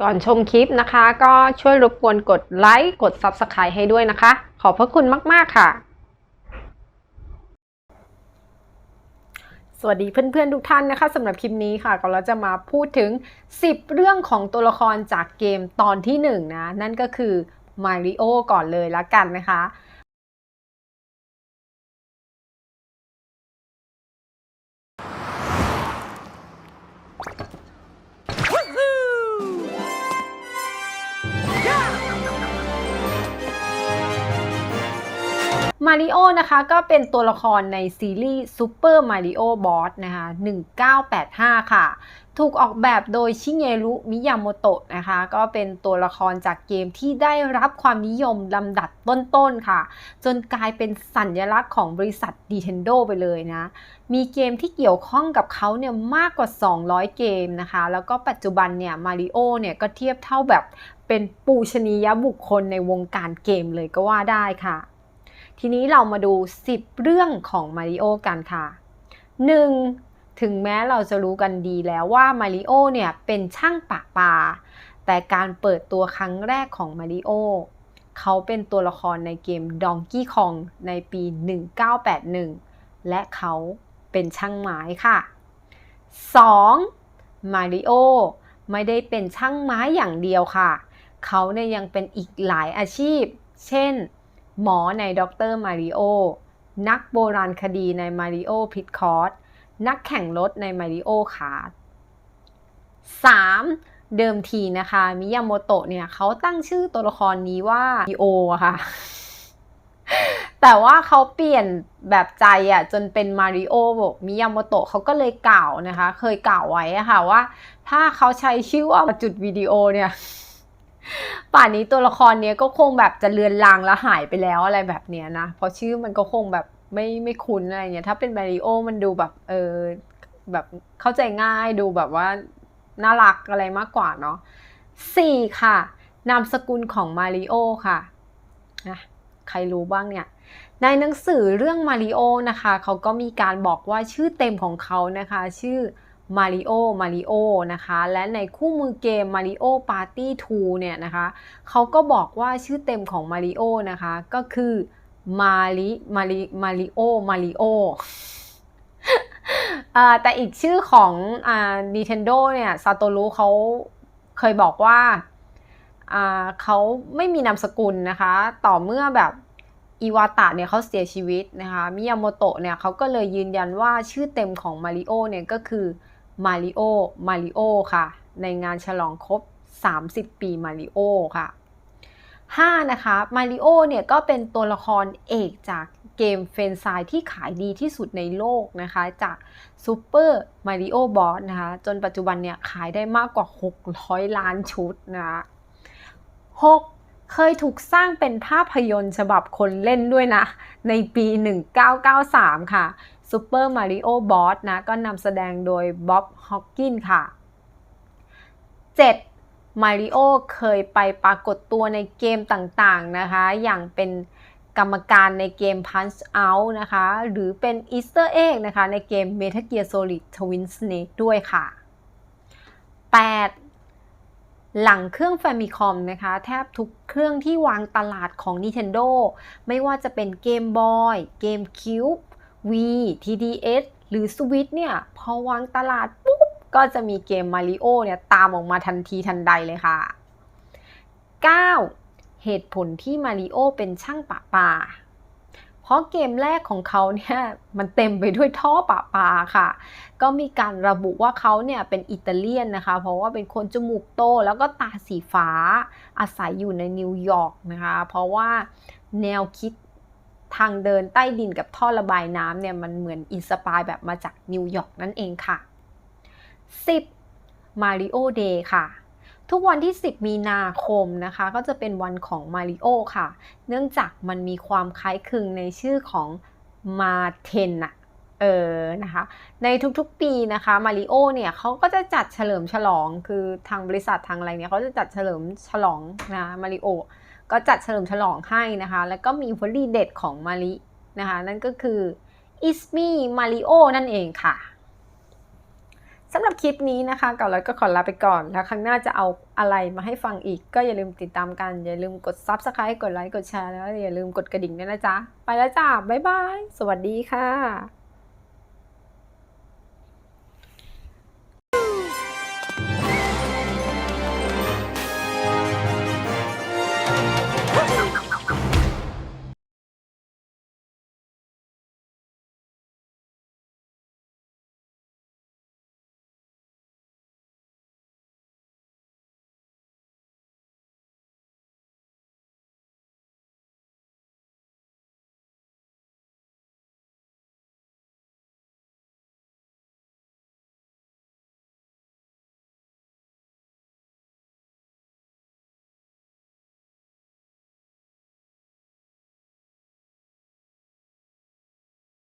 ก่อนชมคลิปนะคะ ก็ช่วยรบกวนกดไลค์กด Subscribe ให้ด้วยนะคะ ขอบพระคุณมาก ๆ ค่ะ สวัสดีเพื่อน ๆ ทุกท่านนะคะสำหรับคลิปนี้ค่ะก็เราจะมาพูดถึง 10 เรื่องของตัวละครจากเกมตอนที่ 1 นะ นั่นก็คือมาริโอก่อนเลยละกันนะคะ มาริโอนะคะก็เป็นตัวละครในซีรีส์ Super Mario Bros. นะคะ 1985 ค่ะ ถูกออกแบบโดยชิเงรุมิยาโมโตะนะคะ ก็เป็นตัวละครจากเกมที่ได้รับความนิยมลำดับต้นๆค่ะ จนกลายเป็นสัญลักษณ์ของบริษัท Nintendo ไปเลยนะ มีเกมที่เกี่ยวข้องกับเขาเนี่ยมากกว่า 200 เกมนะคะ แล้วก็ปัจจุบันเนี่ยมาริโอเนี่ยก็เทียบเท่าแบบเป็นปูชนียบุคคลในวงการเกมเลยก็ว่าได้ค่ะ ทีนี้เรามาดู 10 เรื่องของมาริโอกันค่ะ 1. ถึงแม้เราจะรู้กันดีแล้วว่ามาริโอเนี่ยเป็นช่างปะปา แต่การเปิดตัวครั้งแรกของมาริโอเขาเป็นตัวละครในเกม Donkey Kong ในปี 1981 และเขาเป็นช่างไม้ค่ะ 2. มาริโอไม่ได้เป็นช่างไม้อย่างเดียวค่ะ เขาเนี่ยยังเป็นอีกหลายอาชีพ เช่น หมอในด็อกเตอร์มาริโอ นักโบราณคดีในมาริโอพิทคอร์สนักแข่งรถในมาริโอคาร์ด 3. เดิมทีนะคะ มิยาโมโตะเนี่ยเขาตั้งชื่อตัวละครนี้ว่ามิโอค่ะ แต่ว่าเขาเปลี่ยนแบบใจอะจนเป็นมาริโอมิยาโมโตะเขาก็เลยกล่าวนะคะ เคยกล่าวไว้ะค่ะว่า ถ้าเขาใช้ชื่อว่าจุดวิดีโอเนี่ย ป่านนี้ตัวละครเนี้ยก็คงแบบจะเลือนลางแล้วหายไปแล้วอะไรแบบเนี้ยนะเพราะชื่อมันก็คงแบบไม่ไม่คุ้นอะไรเงี้ยถ้าเป็นมาริโอมันดูแบบเออแบบเข้าใจง่ายดูแบบว่าน่ารักอะไรมากกว่าเนาะสี่ค่ะ นามสกุลของมาริโอค่ะนะใครรู้บ้างเนี่ย ในหนังสือเรื่องมาริโอนะคะ เขาก็มีการบอกว่าชื่อเต็มของเขานะคะ ชื่อ มาริโอมาริโอนะคะ และในคู่มือเกม Mario Party 2 เนี่ยนะคะเขาก็บอกว่าชื่อเต็มของมาริโอนะคะ ก็คือมาริมาริมาริโอมาริโอแต่อีกชื่อของอ Nintendo เนี่ยซาโตรุเขาเคยบอกว่าอ่าเขาไม่มีนามสกุลนะคะ ต่อเมื่อแบบอิวาตะเนี่ยเขาเสียชีวิตนะคะมิยาโมโตะเนี่ยเขาก็เลยยืนยันว่าชื่อเต็มของมาริโอเนี่ยก็คือ มาริโอ มาริโอค่ะ ในงานฉลองครบ 30 ปีมาริโอค่ะ 5. นะคะมาริโอเนี่ยก็เป็นตัวละครเอกจากเกมเฟนไซที่ขายดีที่สุดในโลกนะคะ จาก Super Mario Bros. นะคะ จนปัจจุบันเนี่ยขายได้มากกว่า 600 ล้านชุดนะคะ 6. เคยถูกสร้างเป็นภาพยนตร์ฉบับคนเล่นด้วยนะ ในปี 1993 ค่ะ Super Mario Bros. นะ ก็นำแสดงโดยบ๊อบฮอกกินค่ะ 7. มาริโอเคยไปปรากฏตัวในเกมต่างๆนะคะ อย่างเป็นกรรมการในเกม Punch Out นะคะ หรือเป็น Easter Egg นะคะ ในเกม Metal Gear Solid Twin Snake ด้วยค่ะ 8. หลังเครื่อง Famicom นะคะ แทบทุกเครื่องที่วางตลาดของ Nintendo ไม่ว่าจะเป็นเกม Boy เกม Cube V TDS หรือ Switch เนี่ยพอวางตลาดปุ๊บก็จะมีเกม Mario เนี่ยตามออกมาทันทีทันใดเลยค่ะ 9. เหตุผลที่ Mario เป็นช่างปะปา เพราะเกมแรกของเขาเนี่ยมันเต็มไปด้วยท่อปะปาค่ะ ก็มีการระบุว่าเขาเนี่ยเป็นอิตาเลียนนะคะ เพราะว่าเป็นคนจมูกโตแล้วก็ตาสีฟ้าอาศัยอยู่ในนิวยอร์กนะคะ เพราะว่าแนวคิด ทางเดินใต้ดินกับท่อระบายน้ำเนี่ยมันเหมือนอินสปายแบบมาจากนิวยอร์กนั่นเองค่ะ 10. Mario Day ค่ะ ทุกวันที่ 10 มีนาคมนะคะ ก็จะเป็นวันของมาริโอค่ะ เนื่องจากมันมีความคล้ายคลึงในชื่อของมาเทนอะเออนะคะในทุกๆปีนะคะมาริโอเนี่ยเขาก็จะจัดเฉลิมฉลองคือทางบริษัททางอะไรเนี่ยเขาจะจัดเฉลิมฉลองนะมาริโอ ก็จัดเฉลิมฉลองให้นะคะ แล้วก็มีวลีเด็ดของมารินะคะ นั่นก็คือ is me Mario นั่นเองค่ะสำหรับคลิปนี้นะคะก่อนแล้วก็ขอลาไปก่อน แล้วครั้งหน้าจะเอาอะไรมาให้ฟังอีก ก็อย่าลืมติดตามกัน อย่าลืมกด Subscribe กดไลค์กดแชร์แล้วอย่าลืมกดกระดิ่งด้วยนะจ๊ะ ไปแล้วจ้า บ๊ายบาย สวัสดีค่ะ